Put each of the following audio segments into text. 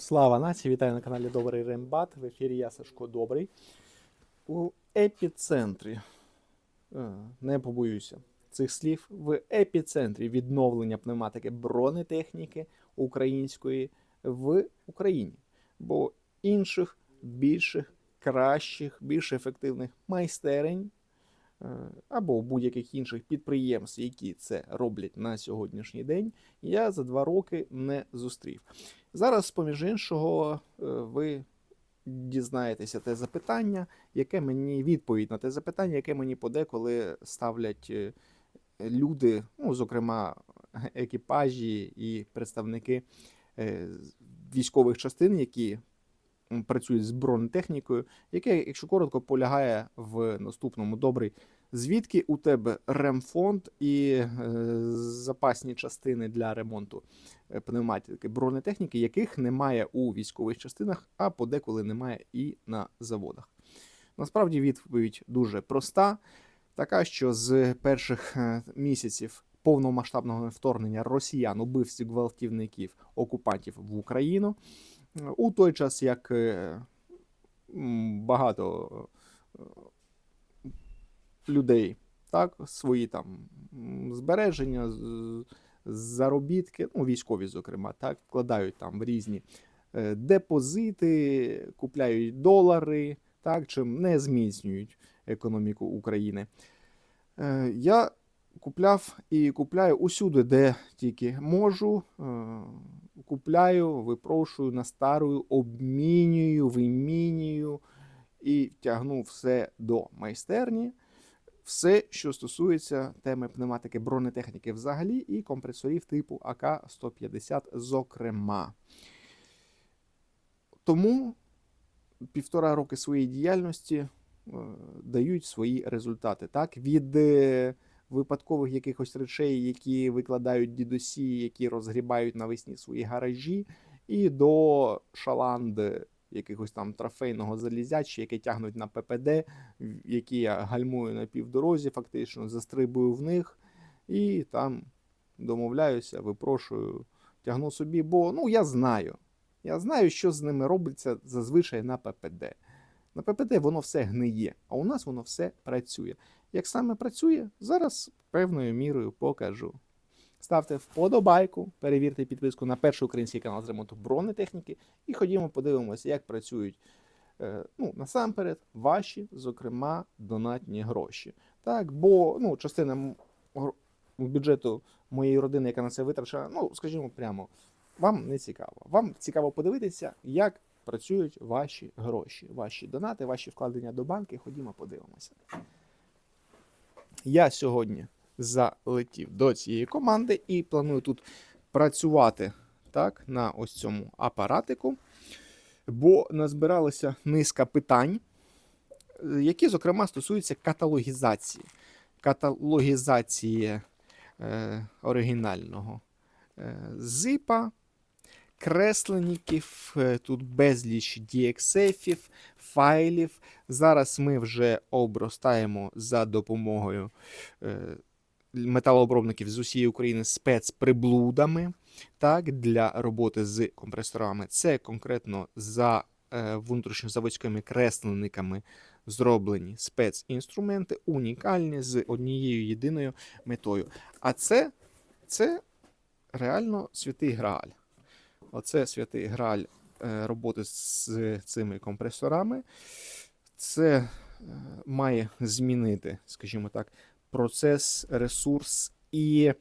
Слава нації! Вітаю на каналі Добрий Рембат. В ефірі я Сашко Добрий. У епіцентрі, е, не побоюся цих слів, в епіцентрі відновлення пневматики бронетехніки української в Україні. Бо інших, більших, кращих, більш ефективних майстерень е, або будь-яких інших підприємств, які це роблять на сьогоднішній день, я за два роки не зустрів. Зараз, поміж іншого, е, ви дізнаєтеся те запитання, яке мені відповідь на те запитання, яке мені подеколи ставлять е, люди, ну, зокрема, екіпажі і представники е, військових частин, які працюють з бронетехнікою, яке, якщо коротко, полягає в наступному добрий. Звідки у тебе ремфонд і е, запасні частини для ремонту е, пневматики? Бронетехніки, яких немає у військових частинах, а подеколи немає і на заводах? Насправді відповідь дуже проста, така що з перших е, місяців повномасштабного вторгнення росіян, убивців, гвалтівників, окупантів в Україну, е, у той час як багато людей, так, свої там збереження, заробітки, ну, військові, зокрема, так, вкладають там в різні е, депозити, купляють долари, так, чим не зміцнюють економіку України. Е, Я купляв і купляю усюди, де тільки можу. Е, Купляю, випрошую, настарую, обмінюю, вимінюю і тягну все до майстерні. Все, що стосується теми пневматики бронетехніки взагалі і компресорів типу АК-150, зокрема. Тому півтора роки своєї діяльності е, дають свої результати. Так? Від е, випадкових якихось речей, які викладають дідусі, які розгрібають навесні свої гаражі, і до шаланд якихось там трофейного залізяча, яке тягнуть на ППД, які я гальмую на півдорозі, фактично, застрибую в них і там домовляюся, випрошую, тягну собі, бо ну я знаю. Я знаю, що з ними робиться зазвичай на ППД. На ППД воно все гниє, а у нас воно все працює. Як саме працює, зараз певною мірою покажу. Ставте вподобайку, перевірте підписку на перший український канал з ремонту бронетехніки і ходімо подивимося, як працюють е, ну, насамперед ваші, зокрема, донатні гроші. Так, бо ну, частина бюджету моєї родини, яка на це витрачена, ну, скажімо прямо, вам не цікаво. Вам цікаво подивитися, як працюють ваші гроші, ваші донати, ваші вкладення до банки. Ходімо, подивимося. Я сьогодні залетів до цієї команди і планую тут працювати так, на ось цьому апаратику, бо назбиралася низка питань, які, зокрема, стосуються каталогізації. Каталогізації е, оригінального е, зипа, кресленників, е, тут безліч DXF, файлів. Зараз ми вже обростаємо за допомогою е, металообробників з усієї України спецприблудами так, для роботи з компресорами. Це конкретно за е, внутрішньозаводськими кресленниками зроблені спецінструменти, унікальні з однією єдиною метою. А це, це реально святий Грааль. Оце святий Грааль е, роботи з цими компресорами. Це е, має змінити, скажімо так, процес, ресурс і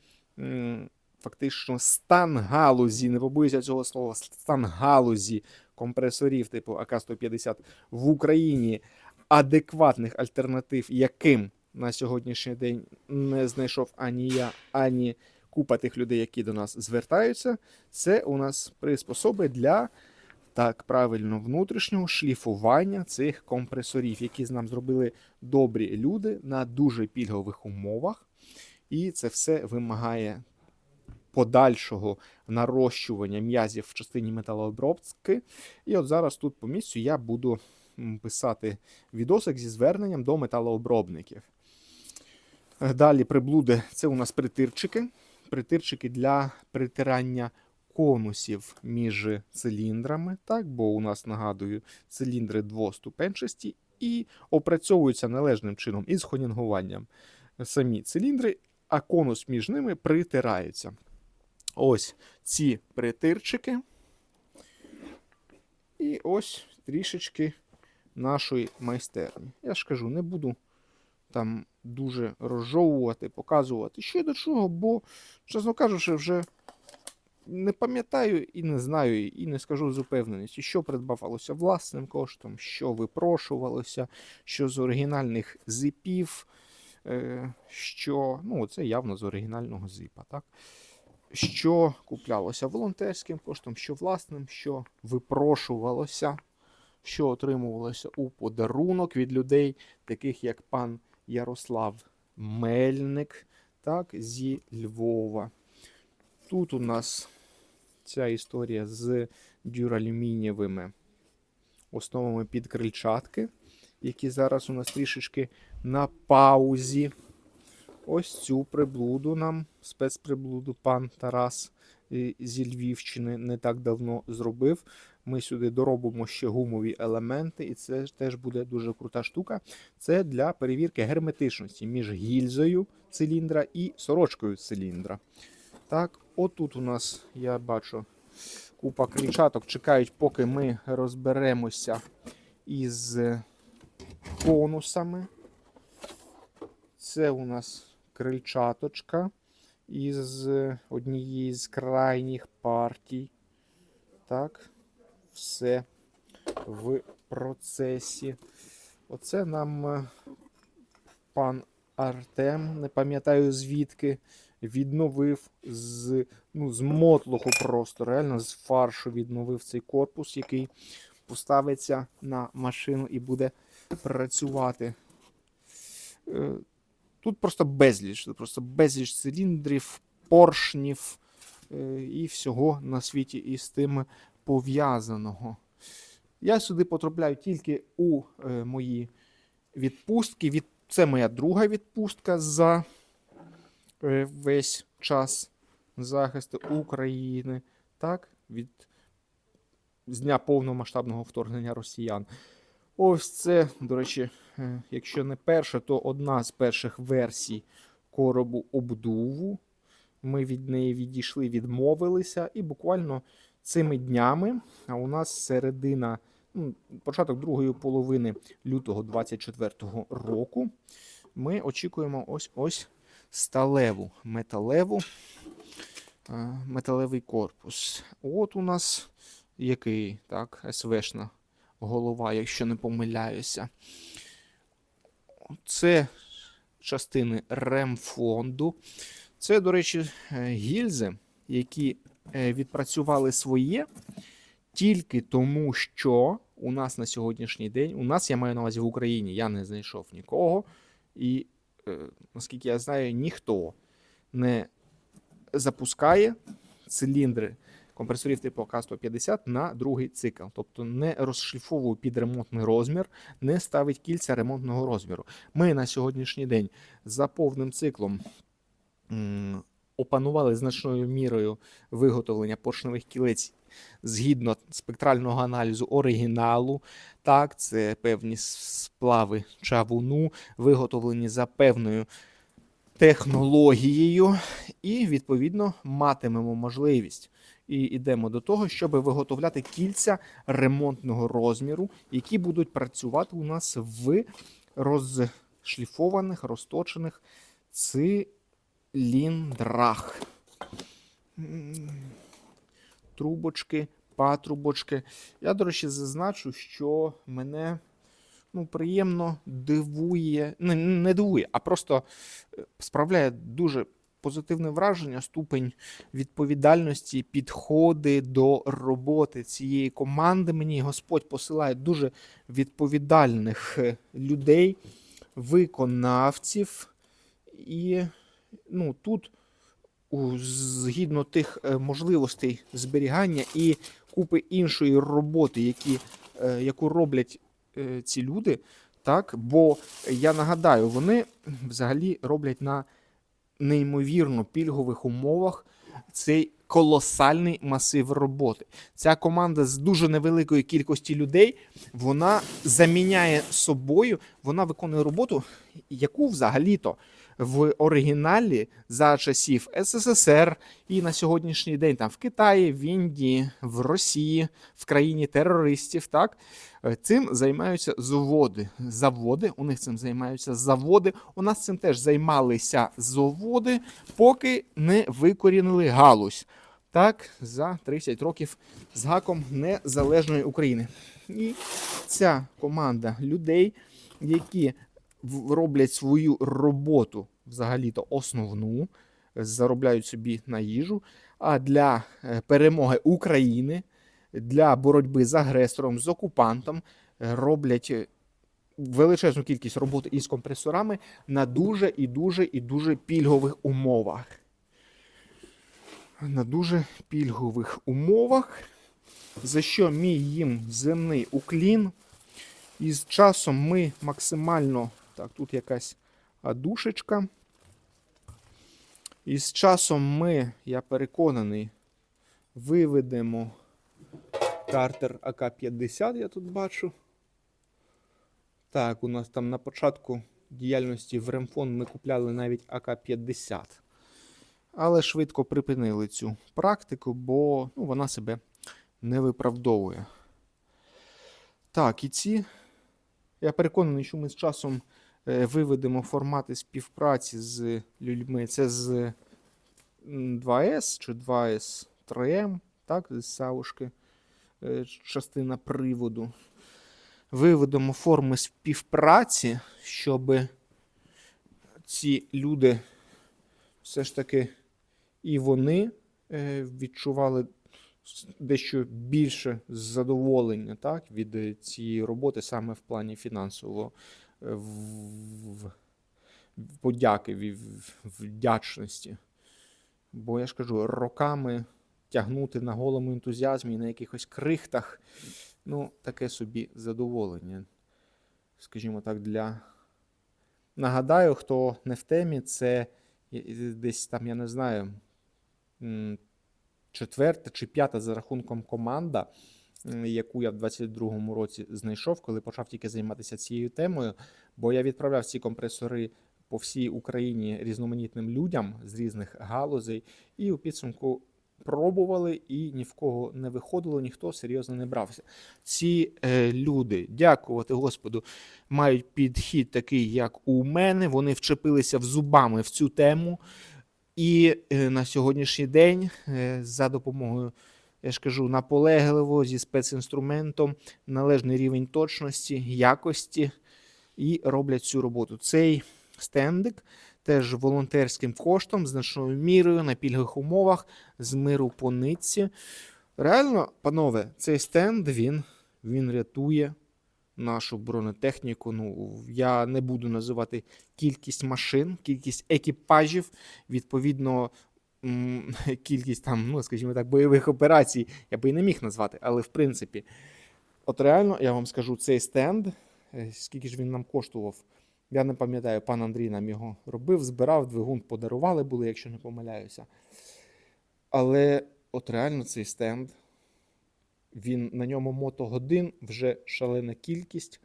фактично стан галузі, не побоюся цього слова, стан галузі компресорів типу АК-150 в Україні адекватних альтернатив, яким на сьогоднішній день не знайшов ані я, ані купа тих людей, які до нас звертаються. Це у нас приспособи для так правильно внутрішнього шліфування цих компресорів, які з нам зробили добрі люди на дуже пільгових умовах. І це все вимагає подальшого нарощування м'язів в частині металообробки. І от зараз тут по місцю я буду писати відосик зі зверненням до металообробників. Е, Далі приблуди це у нас притирчики. Притирчики для притирання конусів між циліндрами, так, бо у нас, нагадую, циліндри двоступенчасті і опрацьовуються належним чином із хонінгуванням самі циліндри, а конус між ними притирається. Ось ці притирчики. І ось трішечки нашої майстерні. Я ж кажу, не буду там дуже розжовувати, показувати, що до чого, бо, чесно кажучи, вже не пам'ятаю і не знаю, і не скажу з упевненістю, що придбавалося власним коштом, що випрошувалося, що з оригінальних зипів, е, що, ну, це явно з оригінального зипа, так? Що куплялося волонтерським коштом, що власним, що випрошувалося, що отримувалося у подарунок від людей, таких як пан Ярослав Мельник, так, зі Львова. Тут у нас ця історія з дюралюмінієвими основами під крильчатки, які зараз у нас трішечки на паузі. Ось цю приблуду нам, спецприблуду, пан Тарас е, зі Львівщини не так давно зробив. Ми сюди доробимо ще гумові елементи, і це теж буде дуже крута штука. Це для перевірки герметичності між гільзою циліндра і сорочкою циліндра. Так, отут у нас, я бачу, купа кричаток чекають, поки ми розберемося із конусами. Це у нас крильчаточка із однієї з крайніх партій. Так, все в процесі. Оце нам е, пан Артем, не пам'ятаю звідки, відновив з, ну, з мотлуху просто, реально з фаршу відновив цей корпус, який поставиться на машину і буде працювати. Е, Тут просто безліч, просто безліч циліндрів, поршнів е, і всього на світі із тим пов'язаного. Я сюди потрапляю тільки у е, мої відпустки. Від... Це моя друга відпустка за весь час захисту України. Так, від з дня повномасштабного вторгнення росіян. Ось це, до речі, е, якщо не перша, то одна з перших версій коробу обдуву. Ми від неї відійшли, відмовилися, і буквально цими днями, а у нас середина, ну, початок другої половини лютого 24-го року, ми очікуємо ось ось сталеву металеву, е, металевий корпус. От у нас який так, СВшна голова, якщо не помиляюся. Це частини ремфонду. Це, до речі, е, гільзи, які е, відпрацювали своє тільки тому, що у нас на сьогоднішній день, у нас я маю на увазі в Україні, я не знайшов нікого, і, наскільки я знаю, ніхто не запускає циліндри компресорів типу АК-150 на другий цикл. Тобто не розшліфовує під ремонтний розмір, не ставить кільця ремонтного розміру. Ми на сьогоднішній день за повним циклом опанували значною мірою виготовлення поршневих кілець згідно спектрального аналізу оригіналу. Так, це певні сплави чавуну, виготовлені за певною технологією, і, відповідно, матимемо можливість. І йдемо до того, щоб виготовляти кільця ремонтного розміру, які будуть працювати у нас в розшліфованих, розточених циліндрах. Трубочки, патрубочки. Я, до речі, зазначу, що мене ну, приємно дивує, не, не дивує, а просто е, справляє дуже позитивне враження, ступень відповідальності, підходи до роботи цієї команди. Мені Господь посилає дуже відповідальних е, людей, виконавців. І ну, тут, згідно тих е, можливостей зберігання і купи іншої роботи, які, е, яку роблять е, ці люди. Так, бо я нагадаю, вони взагалі роблять на неймовірно пільгових умовах цей колосальний масив роботи. Ця команда з дуже невеликої кількості людей вона заміняє собою, вона виконує роботу, яку взагалі-то в оригіналі за часів СССР і на сьогоднішній день там в Китаї, в Індії, в Росії, в країні терористів. Так Е, цим займаються заводи. Заводи у них цим займаються заводи. У нас цим теж займалися заводи, поки не викорінили галузь. Так, за 30 років з гаком незалежної України. І ця команда людей, які роблять свою роботу взагалі-то основну, заробляють собі на їжу. А для е, перемоги України, для боротьби з агресором, з окупантом е, роблять е, величезну кількість роботи із компресорами на дуже і дуже і дуже пільгових умовах. На дуже пільгових умовах, за що мій їм земний уклін. І з часом ми максимально. Так, тут якась душечка. І з часом ми, я переконаний, виведемо картер АК-50, я тут бачу. Так, у нас там на початку діяльності в Ремфон ми купляли навіть АК-50. Але швидко припинили цю практику, бо ну, вона себе не виправдовує. Так, і ці. Я переконаний, що ми з часом виведемо формати співпраці з людьми. Це з 2С чи 2С 3М, так, з Савушки, е, частина приводу. Виведемо форми співпраці, щоб ці люди все ж таки і вони е, відчували дещо більше задоволення так, від е, цієї роботи саме в плані фінансового е, в- в- подяки, в- вдячності. Бо я ж кажу, роками тягнути на голому ентузіазмі і на якихось крихтах, ну, таке собі задоволення. Скажімо так, для. Нагадаю, хто не в темі, це десь там, я не знаю, четверта чи п'ята за рахунком команда, яку я в 22-му році знайшов, коли почав тільки займатися цією темою. Бо я відправляв ці компресори по всій Україні різноманітним людям з різних галузей, і у підсумку пробували, і ні в кого не виходило, ніхто серйозно не брався. Ці е, люди, дякувати Господу, мають підхід такий, як у мене. Вони вчепилися в зубами в цю тему. І е, на сьогоднішній день е, за допомогою, я ж кажу, наполегливо зі спецінструментом, належний рівень точності, якості і роблять цю роботу. Цей стендик теж волонтерським коштом, значною мірою на пільгових умовах з миру по нитці. Реально, панове, цей стенд він, він рятує нашу бронетехніку. Ну, я не буду називати кількість машин, кількість екіпажів, відповідно, кількість там, ну, скажімо так, бойових операцій я би і не міг назвати, але в принципі, от реально, я вам скажу, цей стенд, е, скільки ж він нам коштував. Я не пам'ятаю, пан Андрій нам його робив, збирав, двигун подарували були, якщо не помиляюся. Але от реально цей стенд, він на ньому мотогодин вже шалена кількість,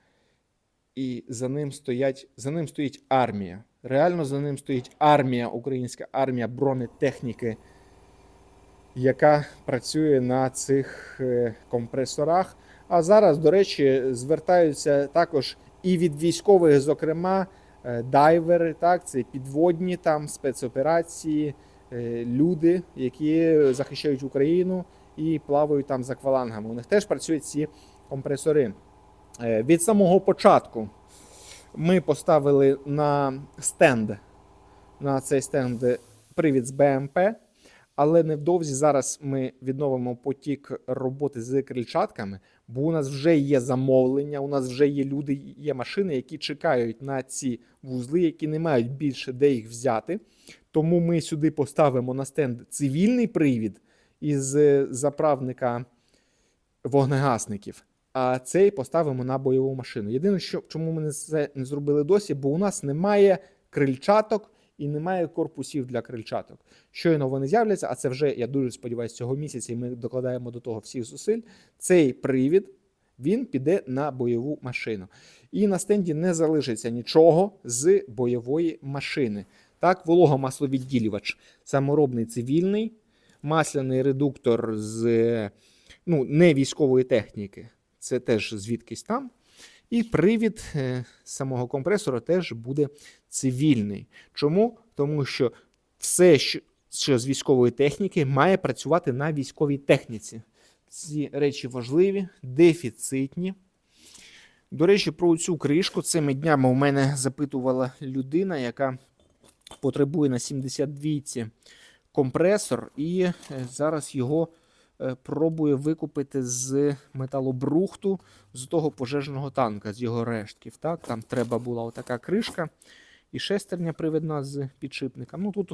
і за ним стоять, за ним стоїть армія. Реально за ним стоїть армія, українська армія бронетехніки, яка працює на цих е, компресорах. А зараз, до речі, звертаються також і від військових, зокрема, е, дайвери, так, це підводні там спецоперації, е, люди, які захищають Україну і плавають там за аквалангами. У них теж працюють ці компресори. Від самого початку ми поставили на стенд, на цей стенд привід з БМП, але невдовзі зараз ми відновимо потік роботи з крильчатками, бо у нас вже є замовлення, у нас вже є люди, є машини, які чекають на ці вузли, які не мають більше де їх взяти. Тому ми сюди поставимо на стенд цивільний привід із заправника вогнегасників. А цей поставимо на бойову машину. Єдине, що чому ми це не зробили досі, бо у нас немає крильчаток і немає корпусів для крильчаток. Щойно вони з'являться, а це вже, я дуже сподіваюся, цього місяця, і ми докладаємо до того всіх зусиль. Цей привід він піде на бойову машину. І на стенді не залишиться нічого з бойової машини. Так, вологомасловідділювач саморобний цивільний, масляний редуктор з ну, не військової техніки, це теж звідкись там. І привід е, самого компресора теж буде цивільний. Чому? Тому що все, що, з військової техніки, має працювати на військовій техніці. Ці речі важливі, дефіцитні. До речі, про цю кришку цими днями у мене запитувала людина, яка потребує на 72-ці компресор, і е, зараз його пробує викупити з металобрухту з того пожежного танка, з його рештків. Так? Там треба була отака кришка і шестерня приведена з підшипником. Ну тут